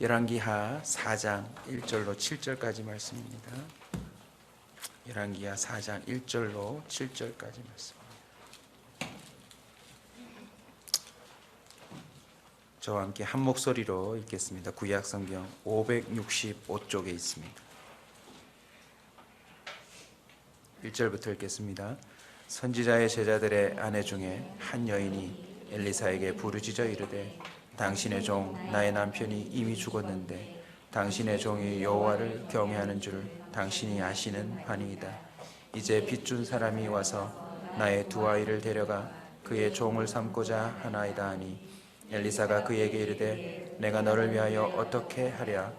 열왕기하 4장 1절로 7절까지 말씀입니다. 열왕기하 4장 1절로 7절까지 말씀. 저와 함께 한 목소리로 읽겠습니다. 구약 성경 565쪽에 있습니다. 1절부터 읽겠습니다. 선지자의 제자들의 아내 중에 한 여인이 엘리사에게 부르짖어 이르되 당신의 종 나의 남편이 이미 죽었는데 당신의 종이 여호와를 경외하는 줄 당신이 아시는 바니이다. 이제 빚준 사람이 와서 나의 두 아이를 데려가 그의 종을 삼고자 하나이다 하니 엘리사가 그에게 이르되 내가 너를 위하여 어떻게 하랴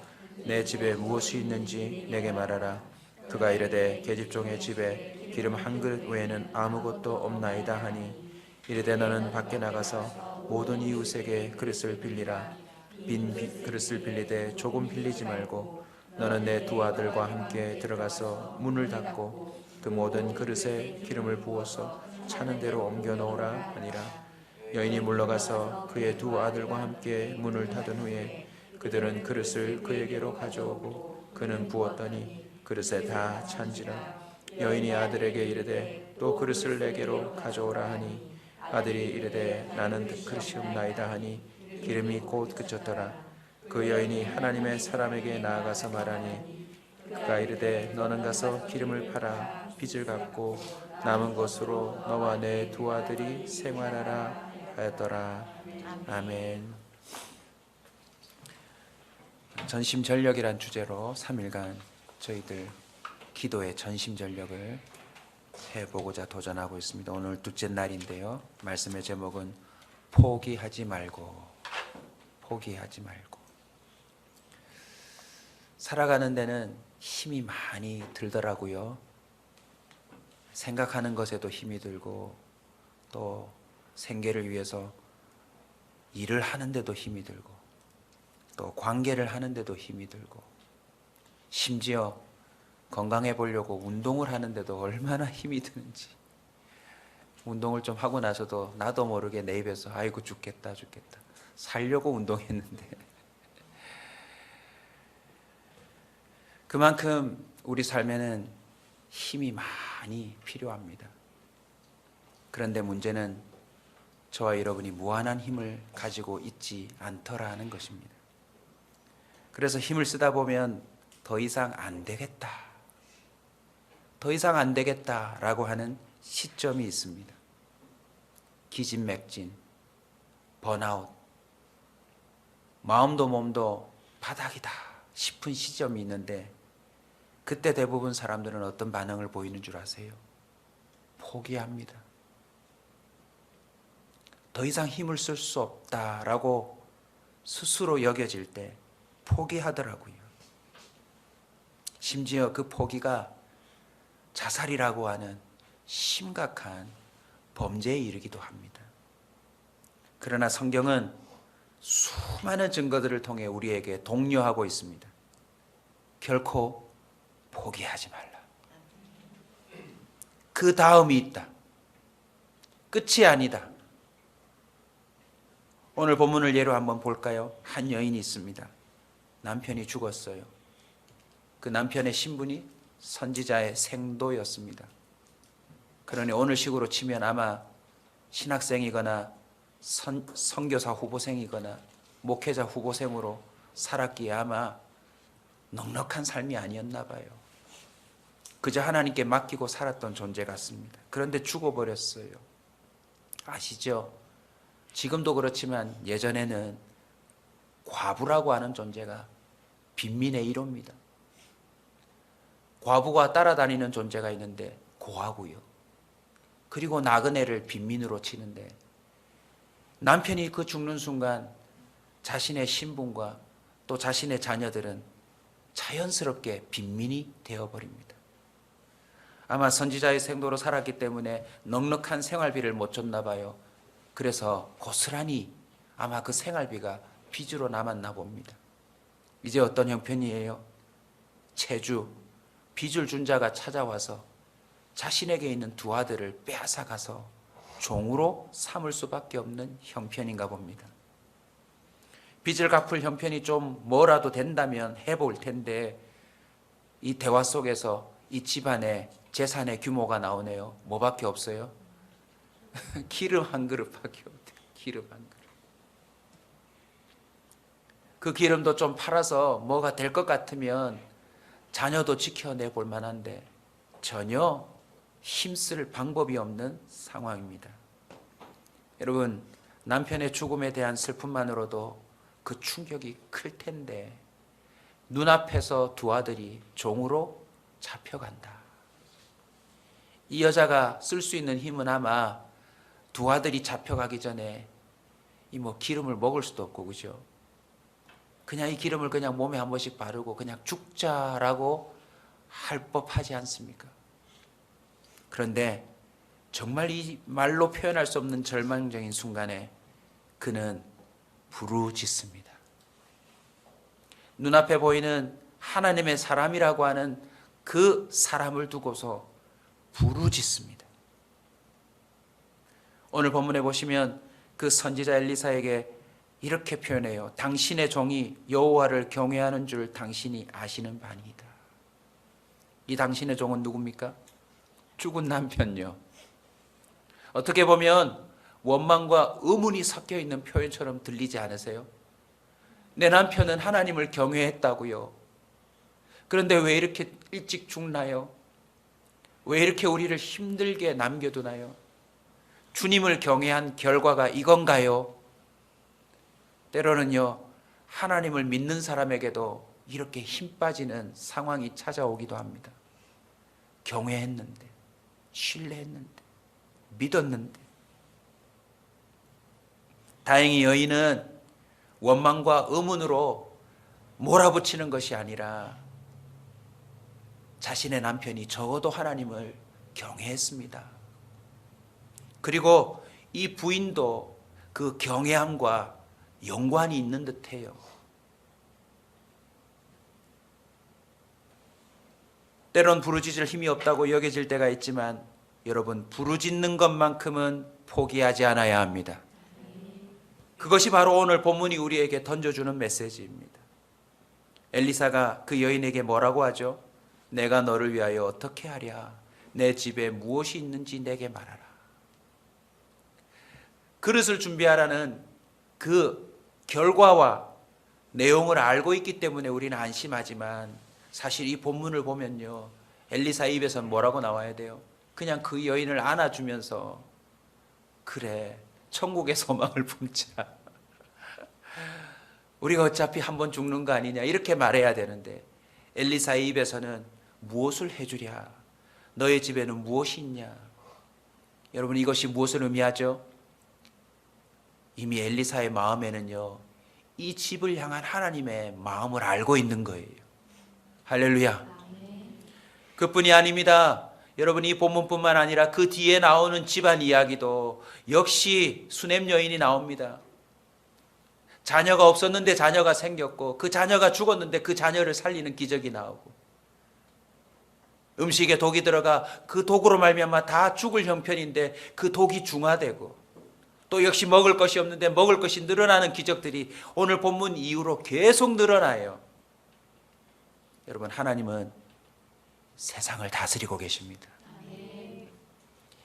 내 집에 무엇이 있는지 내게 말하라 그가 이르되 계집종의 집에 기름 한 그릇 외에는 아무것도 없나이다 하니 이르되 너는 밖에 나가서 모든 이웃에게 그릇을 빌리라. 빈 비- 그릇을 빌리되 조금 빌리지 말고 너는 내 두 아들과 함께 들어가서 문을 닫고 그 모든 그릇에 기름을 부어서 차는 대로 옮겨 놓으라 하니라. 여인이 물러가서 그의 두 아들과 함께 문을 닫은 후에 그들은 그릇을 그에게로 가져오고 그는 부었더니 그릇에 다 찬지라. 여인이 아들에게 이르되 또 그릇을 내게로 가져오라 하니 아들이 이르되 나는 그릇이 없나이다 하니 기름이 곧 그쳤더라. 그 여인이 하나님의 사람에게 나아가서 말하니 그가 이르되 너는 가서 기름을 팔아 빚을 갚고 남은 것으로 너와 내 두 아들이 생활하라 하였더라. 아멘. 전심전력이란 주제로 3일간 저희들 기도의 전심전력을 해보고자 도전하고 있습니다. 오늘 둘째 날인데요. 말씀의 제목은 포기하지 말고 포기하지 말고 살아가는 데는 힘이 많이 들더라고요. 생각하는 것에도 힘이 들고 또 생계를 위해서 일을 하는데도 힘이 들고 또 관계를 하는데도 힘이 들고 심지어 건강해 보려고 운동을 하는데도 얼마나 힘이 드는지 운동을 좀 하고 나서도 나도 모르게 내 입에서 아이고 죽겠다 죽겠다 살려고 운동했는데 그만큼 우리 삶에는 힘이 많이 필요합니다. 그런데 문제는 저와 여러분이 무한한 힘을 가지고 있지 않더라는 것입니다. 그래서 힘을 쓰다 보면 더 이상 안 되겠다. 더 이상 안 되겠다라고 하는 시점이 있습니다. 기진맥진, 번아웃, 마음도 몸도 바닥이다 싶은 시점이 있는데 그때 대부분 사람들은 어떤 반응을 보이는 줄 아세요? 포기합니다. 더 이상 힘을 쓸 수 없다라고 스스로 여겨질 때 포기하더라고요. 심지어 그 포기가 자살이라고 하는 심각한 범죄에 이르기도 합니다. 그러나 성경은 수많은 증거들을 통해 우리에게 독려하고 있습니다. 결코 포기하지 말라. 그 다음이 있다. 끝이 아니다. 오늘 본문을 예로 한번 볼까요? 한 여인이 있습니다. 남편이 죽었어요. 그 남편의 신분이 선지자의 생도였습니다. 그러니 오늘 식으로 치면 아마 신학생이거나 선, 선교사 후보생이거나 목회자 후보생으로 살았기에 아마 넉넉한 삶이 아니었나 봐요. 그저 하나님께 맡기고 살았던 존재 같습니다. 그런데 죽어버렸어요. 아시죠? 지금도 그렇지만 예전에는 과부라고 하는 존재가 빈민의 1호입니다. 과부가 따라다니는 존재가 있는데 고하고요. 그리고 나그네를 빈민으로 치는데 남편이 그 죽는 순간 자신의 신분과 또 자신의 자녀들은 자연스럽게 빈민이 되어버립니다. 아마 선지자의 생도로 살았기 때문에 넉넉한 생활비를 못 줬나 봐요. 그래서 고스란히 아마 그 생활비가 빚으로 남았나 봅니다. 이제 어떤 형편이에요? 체주, 빚을 준 자가 찾아와서 자신에게 있는 두 아들을 빼앗아 가서 종으로 삼을 수밖에 없는 형편인가 봅니다. 빚을 갚을 형편이 좀 뭐라도 된다면 해볼 텐데 이 대화 속에서 이 집안의 재산의 규모가 나오네요. 뭐밖에 없어요? 기름 한 그릇밖에 없대요. 기름 한 그릇. 그 기름도 좀 팔아서 뭐가 될 것 같으면 자녀도 지켜내 볼 만한데 전혀 힘쓸 방법이 없는 상황입니다. 여러분, 남편의 죽음에 대한 슬픔만으로도 그 충격이 클 텐데 눈앞에서 두 아들이 종으로 잡혀간다. 이 여자가 쓸 수 있는 힘은 아마 두 아들이 잡혀가기 전에 이 뭐 기름을 먹을 수도 없고 그죠? 그냥 이 기름을 그냥 몸에 한 번씩 바르고 그냥 죽자라고 할 법하지 않습니까? 그런데 정말 이 말로 표현할 수 없는 절망적인 순간에 그는 부르짖습니다. 눈앞에 보이는 하나님의 사람이라고 하는 그 사람을 두고서 부르짖습니다. 오늘 본문에 보시면 그 선지자 엘리사에게 이렇게 표현해요. 당신의 종이 여호와를 경외하는 줄 당신이 아시는 바니이다. 이 당신의 종은 누굽니까? 죽은 남편요. 어떻게 보면 원망과 의문이 섞여 있는 표현처럼 들리지 않으세요? 내 남편은 하나님을 경외했다고요. 그런데 왜 이렇게 일찍 죽나요? 왜 이렇게 우리를 힘들게 남겨두나요? 주님을 경외한 결과가 이건가요? 때로는요, 하나님을 믿는 사람에게도 이렇게 힘 빠지는 상황이 찾아오기도 합니다. 경외했는데, 신뢰했는데, 믿었는데. 다행히 여인은 원망과 의문으로 몰아붙이는 것이 아니라 자신의 남편이 적어도 하나님을 경외했습니다. 그리고 이 부인도 그 경외함과 연관이 있는 듯해요. 때론 부르짖을 힘이 없다고 여겨질 때가 있지만 여러분 부르짖는 것만큼은 포기하지 않아야 합니다. 그것이 바로 오늘 본문이 우리에게 던져주는 메시지입니다. 엘리사가 그 여인에게 뭐라고 하죠? 내가 너를 위하여 어떻게 하랴? 내 집에 무엇이 있는지 내게 말하라. 그릇을 준비하라는 그 결과와 내용을 알고 있기 때문에 우리는 안심하지만 사실 이 본문을 보면요. 엘리사 입에서 뭐라고 나와야 돼요? 그냥 그 여인을 안아주면서 그래 천국의 소망을 품자. 우리가 어차피 한 번 죽는 거 아니냐 이렇게 말해야 되는데 엘리사의 입에서는 무엇을 해주랴? 너의 집에는 무엇이 있냐? 여러분 이것이 무엇을 의미하죠? 이미 엘리사의 마음에는요 이 집을 향한 하나님의 마음을 알고 있는 거예요. 할렐루야. 그뿐이 아닙니다. 여러분 이 본문뿐만 아니라 그 뒤에 나오는 집안 이야기도 역시 수냄 여인이 나옵니다. 자녀가 없었는데 자녀가 생겼고 그 자녀가 죽었는데 그 자녀를 살리는 기적이 나오고 음식에 독이 들어가 그 독으로 말미암아 다 죽을 형편인데 그 독이 중화되고 또 역시 먹을 것이 없는데 먹을 것이 늘어나는 기적들이 오늘 본문 이후로 계속 늘어나요. 여러분 하나님은 세상을 다스리고 계십니다.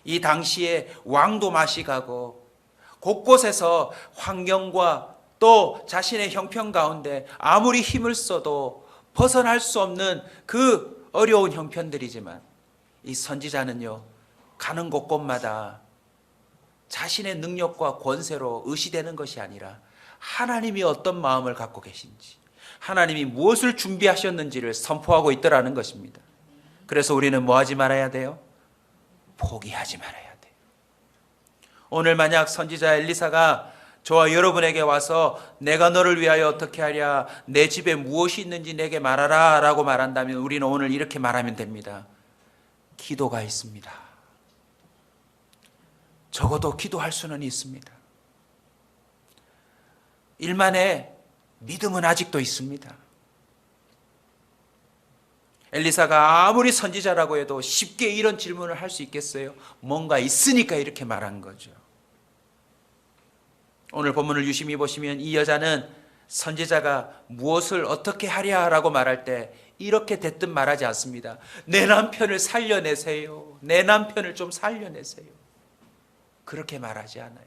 이 당시에 왕도 맛이 가고 곳곳에서 환경과 또 자신의 형편 가운데 아무리 힘을 써도 벗어날 수 없는 그 어려운 형편들이지만 이 선지자는요 가는 곳곳마다 자신의 능력과 권세로 의시되는 것이 아니라 하나님이 어떤 마음을 갖고 계신지 하나님이 무엇을 준비하셨는지를 선포하고 있더라는 것입니다. 그래서 우리는 뭐 하지 말아야 돼요? 포기하지 말아야 돼요. 오늘 만약 선지자 엘리사가 저와 여러분에게 와서 내가 너를 위하여 어떻게 하랴 내 집에 무엇이 있는지 내게 말하라 라고 말한다면 우리는 오늘 이렇게 말하면 됩니다. 기도가 있습니다. 적어도 기도할 수는 있습니다. 일만의 믿음은 아직도 있습니다. 엘리사가 아무리 선지자라고 해도 쉽게 이런 질문을 할 수 있겠어요? 뭔가 있으니까 이렇게 말한 거죠. 오늘 본문을 유심히 보시면 이 여자는 선지자가 무엇을 어떻게 하랴라고 말할 때 이렇게 됐든 말하지 않습니다. 내 남편을 살려내세요. 내 남편을 좀 살려내세요. 그렇게 말하지 않아요.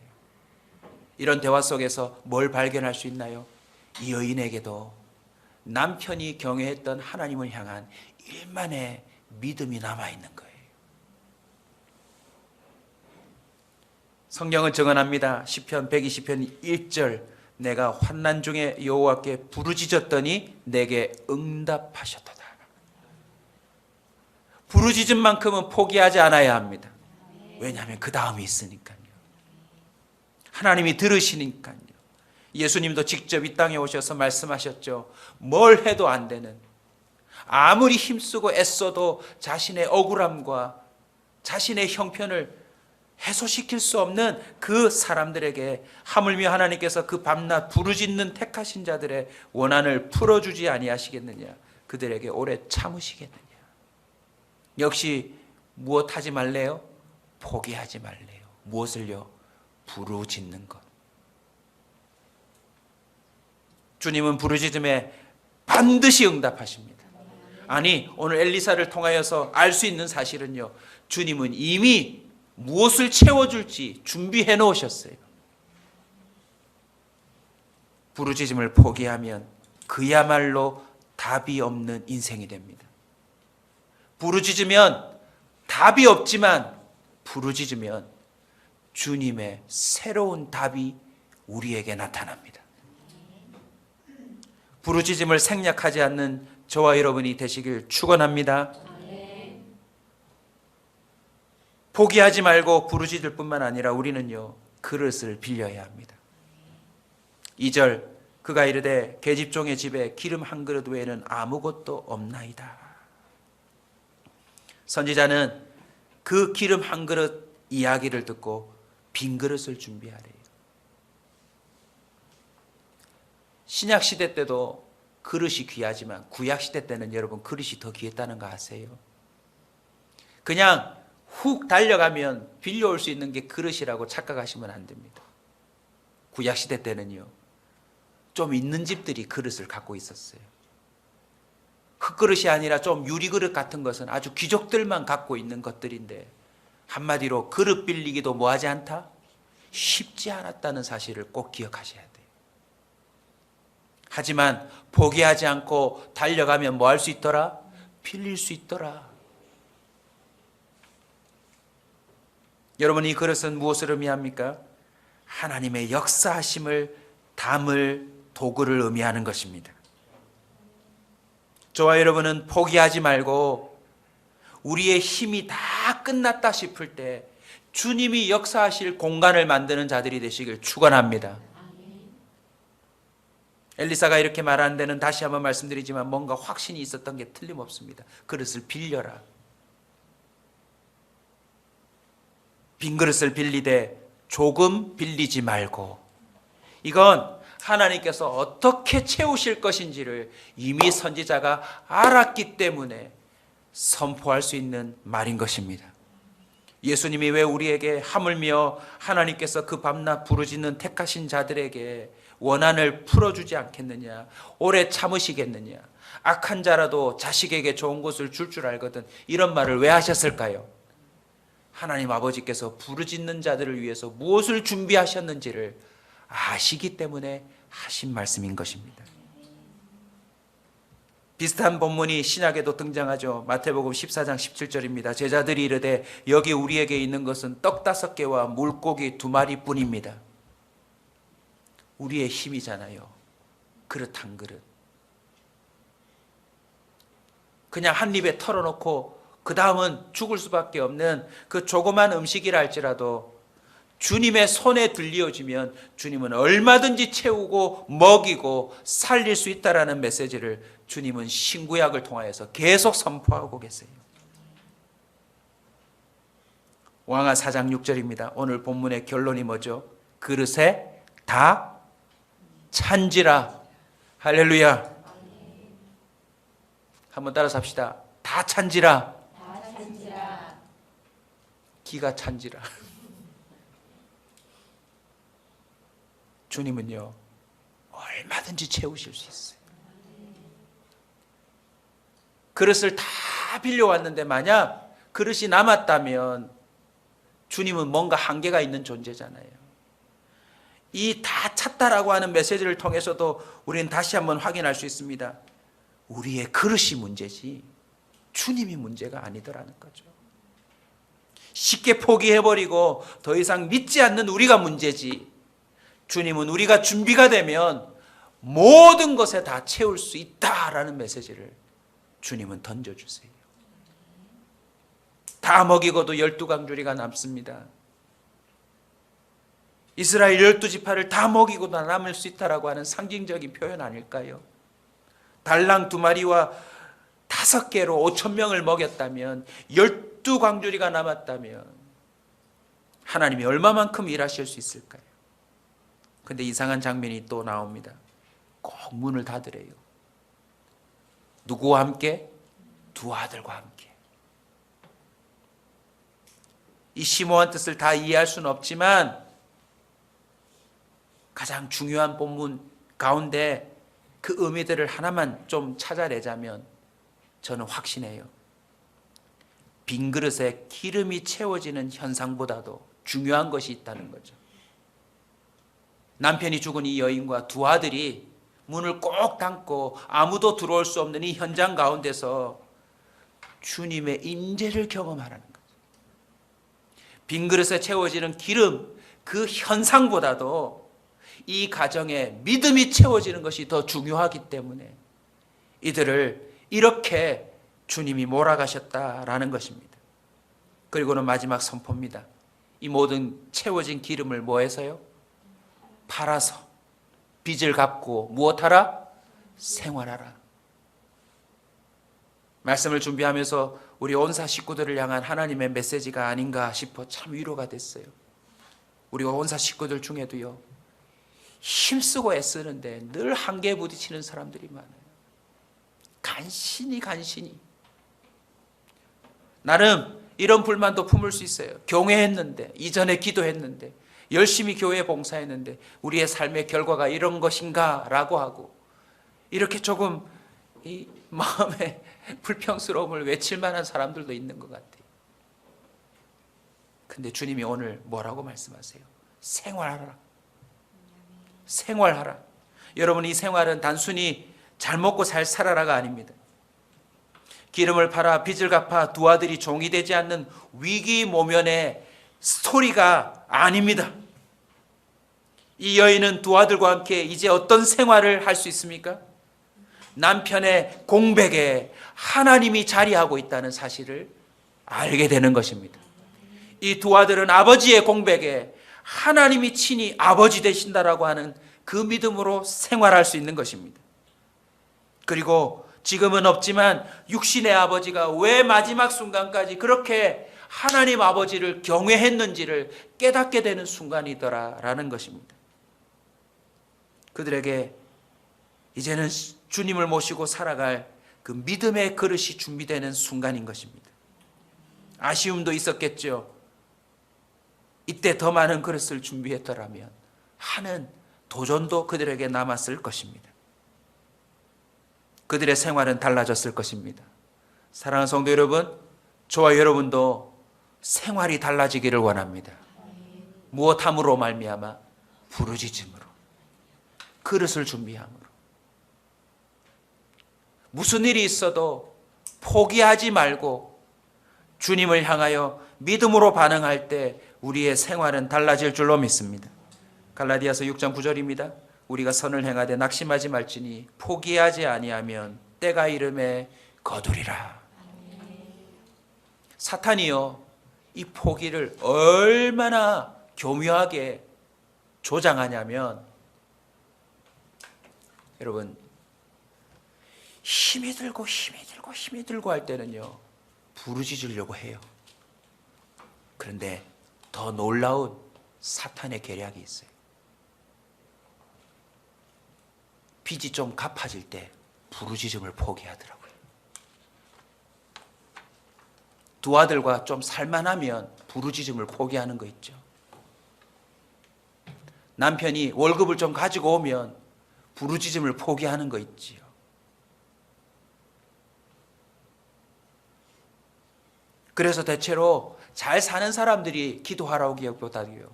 이런 대화 속에서 뭘 발견할 수 있나요? 이 여인에게도 남편이 경외했던 하나님을 향한 일만의 믿음이 남아 있는 거예요. 성경은 증언합니다. 시편 120편 1절 내가 환난 중에 여호와께 부르짖었더니 내게 응답하셨도다. 부르짖은 만큼은 포기하지 않아야 합니다. 왜냐하면 그 다음이 있으니까요. 하나님이 들으시니까요. 예수님도 직접 이 땅에 오셔서 말씀하셨죠. 뭘 해도 안 되는 아무리 힘쓰고 애써도 자신의 억울함과 자신의 형편을 해소시킬 수 없는 그 사람들에게 하물며 하나님께서 그 밤낮 부르짖는 택하신 자들의 원한을 풀어주지 아니하시겠느냐 그들에게 오래 참으시겠느냐 역시 무엇 하지 말래요? 포기하지 말래요 무엇을요? 부르짖는 것 주님은 부르짖음에 반드시 응답하십니다 아니 오늘 엘리사를 통하여서 알 수 있는 사실은요 주님은 이미 무엇을 채워줄지 준비해 놓으셨어요. 부르짖음을 포기하면 그야말로 답이 없는 인생이 됩니다. 부르짖으면 답이 없지만 부르짖으면 주님의 새로운 답이 우리에게 나타납니다. 부르짖음을 생략하지 않는 저와 여러분이 되시길 축원합니다. 포기하지 말고 부르짖을 뿐만 아니라 우리는요 그릇을 빌려야 합니다. 2절 그가 이르되 계집종의 집에 기름 한 그릇 외에는 아무것도 없나이다. 선지자는 그 기름 한 그릇 이야기를 듣고 빈 그릇을 준비하래요. 신약 시대 때도 그릇이 귀하지만 구약 시대 때는 여러분 그릇이 더 귀했다는 거 아세요? 그냥 훅 달려가면 빌려올 수 있는 게 그릇이라고 착각하시면 안 됩니다. 구약 시대 때는요. 좀 있는 집들이 그릇을 갖고 있었어요. 흙그릇이 아니라 좀 유리그릇 같은 것은 아주 귀족들만 갖고 있는 것들인데 한마디로 그릇 빌리기도 뭐하지 않다? 쉽지 않았다는 사실을 꼭 기억하셔야 돼요. 하지만 포기하지 않고 달려가면 뭐 할 수 있더라? 빌릴 수 있더라. 여러분 이 그릇은 무엇을 의미합니까? 하나님의 역사하심을 담을 도구를 의미하는 것입니다. 저와 여러분은 포기하지 말고 우리의 힘이 다 끝났다 싶을 때 주님이 역사하실 공간을 만드는 자들이 되시길 축원합니다. 엘리사가 이렇게 말하는 데는 다시 한번 말씀드리지만 뭔가 확신이 있었던 게 틀림없습니다. 그릇을 빌려라. 빈 그릇을 빌리되 조금 빌리지 말고 이건 하나님께서 어떻게 채우실 것인지를 이미 선지자가 알았기 때문에 선포할 수 있는 말인 것입니다. 예수님이 왜 우리에게 하물며 하나님께서 그 밤낮 부르짖는 택하신 자들에게 원한을 풀어주지 않겠느냐, 오래 참으시겠느냐, 악한 자라도 자식에게 좋은 것을 줄줄 알거든 이런 말을 왜 하셨을까요? 하나님 아버지께서 부르짖는 자들을 위해서 무엇을 준비하셨는지를 아시기 때문에 하신 말씀인 것입니다. 비슷한 본문이 신약에도 등장하죠. 마태복음 14장 17절입니다. 제자들이 이르되 여기 우리에게 있는 것은 떡 다섯 개와 물고기 두 마리뿐입니다. 우리의 힘이잖아요. 그릇 한 그릇. 그냥 한 입에 털어놓고 그 다음은 죽을 수밖에 없는 그 조그만 음식이라 할지라도 주님의 손에 들려지면 주님은 얼마든지 채우고 먹이고 살릴 수 있다라는 메시지를 주님은 신구약을 통하여서 계속 선포하고 계세요. 왕하 4장 6절입니다. 오늘 본문의 결론이 뭐죠? 그릇에 다 찬지라. 할렐루야. 한번 따라서 합시다. 다 찬지라. 기가 찬지라. 주님은요, 얼마든지 채우실 수 있어요. 그릇을 다 빌려왔는데 만약 그릇이 남았다면 주님은 뭔가 한계가 있는 존재잖아요. 이 다 찼다라고 하는 메시지를 통해서도 우리는 다시 한번 확인할 수 있습니다. 우리의 그릇이 문제지 주님이 문제가 아니더라는 거죠. 쉽게 포기해버리고 더 이상 믿지 않는 우리가 문제지 주님은 우리가 준비가 되면 모든 것에 다 채울 수 있다라는 메시지를 주님은 던져주세요. 다 먹이고도 열두 강주리가 남습니다. 이스라엘 열두 지파를 다 먹이고도 남을 수 있다라고 하는 상징적인 표현 아닐까요? 달랑 두 마리와 다섯 개로 오천 명을 먹였다면 열두 광주리가 남았다면 하나님이 얼마만큼 일하실 수 있을까요? 근데 이상한 장면이 또 나옵니다. 꼭 문을 닫으래요. 누구와 함께? 두 아들과 함께. 이 심오한 뜻을 다 이해할 수는 없지만 가장 중요한 본문 가운데 그 의미들을 하나만 좀 찾아내자면 저는 확신해요. 빈 그릇에 기름이 채워지는 현상보다도 중요한 것이 있다는 거죠. 남편이 죽은 이 여인과 두 아들이 문을 꼭 닫고 아무도 들어올 수 없는 이 현장 가운데서 주님의 임재를 경험하라는 거죠. 빈 그릇에 채워지는 기름 그 현상보다도 이 가정에 믿음이 채워지는 것이 더 중요하기 때문에 이들을 이렇게 주님이 몰아가셨다라는 것입니다. 그리고는 마지막 선포입니다. 이 모든 채워진 기름을 뭐해서요? 팔아서 빚을 갚고 무엇하라? 생활하라. 말씀을 준비하면서 우리 온사 식구들을 향한 하나님의 메시지가 아닌가 싶어 참 위로가 됐어요. 우리 온사 식구들 중에도요. 힘쓰고 애쓰는데 늘 한계에 부딪히는 사람들이 많아요. 간신히 간신히. 나름 이런 불만도 품을 수 있어요. 경외했는데, 이전에 기도했는데, 열심히 교회 봉사했는데, 우리의 삶의 결과가 이런 것인가? 라고 하고, 이렇게 조금 이 마음의 불평스러움을 외칠 만한 사람들도 있는 것 같아요. 근데 주님이 오늘 뭐라고 말씀하세요? 생활하라. 생활하라. 여러분, 이 생활은 단순히 잘 먹고 잘 살아라가 아닙니다. 기름을 팔아 빚을 갚아 두 아들이 종이 되지 않는 위기 모면의 스토리가 아닙니다. 이 여인은 두 아들과 함께 이제 어떤 생활을 할 수 있습니까? 남편의 공백에 하나님이 자리하고 있다는 사실을 알게 되는 것입니다. 이 두 아들은 아버지의 공백에 하나님이 친히 아버지 되신다라고 하는 그 믿음으로 생활할 수 있는 것입니다. 그리고 지금은 없지만 육신의 아버지가 왜 마지막 순간까지 그렇게 하나님 아버지를 경외했는지를 깨닫게 되는 순간이더라라는 것입니다. 그들에게 이제는 주님을 모시고 살아갈 그 믿음의 그릇이 준비되는 순간인 것입니다. 아쉬움도 있었겠죠. 이때 더 많은 그릇을 준비했더라면 하는 도전도 그들에게 남았을 것입니다. 그들의 생활은 달라졌을 것입니다. 사랑하는 성도 여러분, 저와 여러분도 생활이 달라지기를 원합니다. 무엇함으로 말미암아 부르짖음으로 그릇을 준비함으로 무슨 일이 있어도 포기하지 말고 주님을 향하여 믿음으로 반응할 때 우리의 생활은 달라질 줄로 믿습니다. 갈라디아서 6장 9절입니다. 우리가 선을 행하되 낙심하지 말지니 포기하지 아니하면 때가 이름에 거두리라. 사탄이요 이 포기를 얼마나 교묘하게 조장하냐면 여러분 힘이 들고 힘이 들고 힘이 들고 할 때는요 부르짖으려고 해요. 그런데 더 놀라운 사탄의 계략이 있어요. 빚이 좀 갚아질 때 부르짖음을 포기하더라고요. 두 아들과 좀 살만하면 부르짖음을 포기하는 거 있죠. 남편이 월급을 좀 가지고 오면 부르짖음을 포기하는 거 있지요. 그래서 대체로 잘 사는 사람들이 기도하라고 기억보다도요.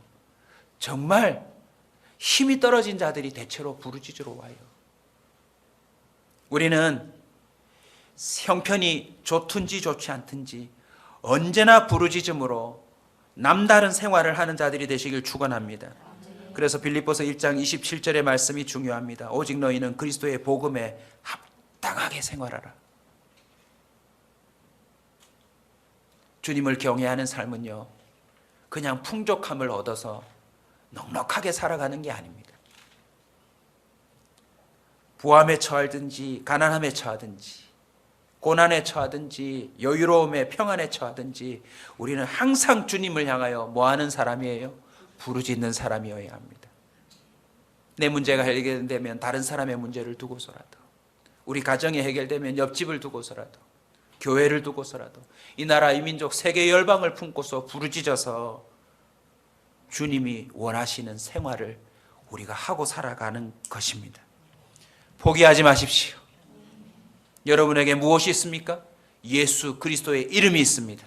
정말 힘이 떨어진 자들이 대체로 부르짖으러 와요. 우리는 형편이 좋든지 좋지 않든지 언제나 부르짖음으로 남다른 생활을 하는 자들이 되시길 축원합니다. 그래서 빌립보서 1장 27절의 말씀이 중요합니다. 오직 너희는 그리스도의 복음에 합당하게 생활하라. 주님을 경외하는 삶은요. 그냥 풍족함을 얻어서 넉넉하게 살아가는 게 아닙니다. 부함에 처하든지 가난함에 처하든지 고난에 처하든지 여유로움에 평안에 처하든지 우리는 항상 주님을 향하여 뭐 하는 사람이에요? 부르짖는 사람이어야 합니다. 내 문제가 해결되면 다른 사람의 문제를 두고서라도 우리 가정이 해결되면 옆집을 두고서라도 교회를 두고서라도 이 나라 이 민족 세계 열방을 품고서 부르짖어서 주님이 원하시는 생활을 우리가 하고 살아가는 것입니다. 포기하지 마십시오. 여러분에게 무엇이 있습니까? 예수 그리스도의 이름이 있습니다.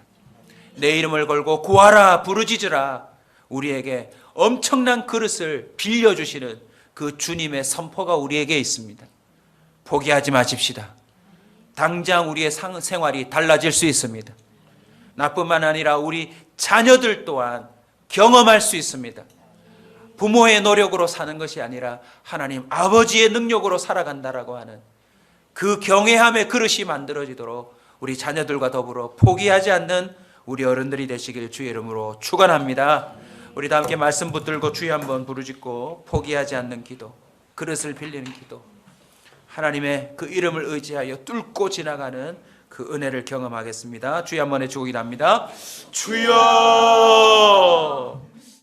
내 이름을 걸고 구하라 부르짖으라 우리에게 엄청난 그릇을 빌려 주시는 그 주님의 선포가 우리에게 있습니다. 포기하지 마십시다. 당장 우리의 상- 생활이 달라질 수 있습니다. 나뿐만 아니라 우리 자녀들 또한 경험할 수 있습니다. 부모의 노력으로 사는 것이 아니라 하나님 아버지의 능력으로 살아간다라고 하는 그 경외함의 그릇이 만들어지도록 우리 자녀들과 더불어 포기하지 않는 우리 어른들이 되시길 주의 이름으로 축원합니다. 우리 다 함께 말씀 붙들고 주여 한번 부르짖고 포기하지 않는 기도, 그릇을 빌리는 기도. 하나님의 그 이름을 의지하여 뚫고 지나가는 그 은혜를 경험하겠습니다. 주여 한번 해주고 일합니다. 주여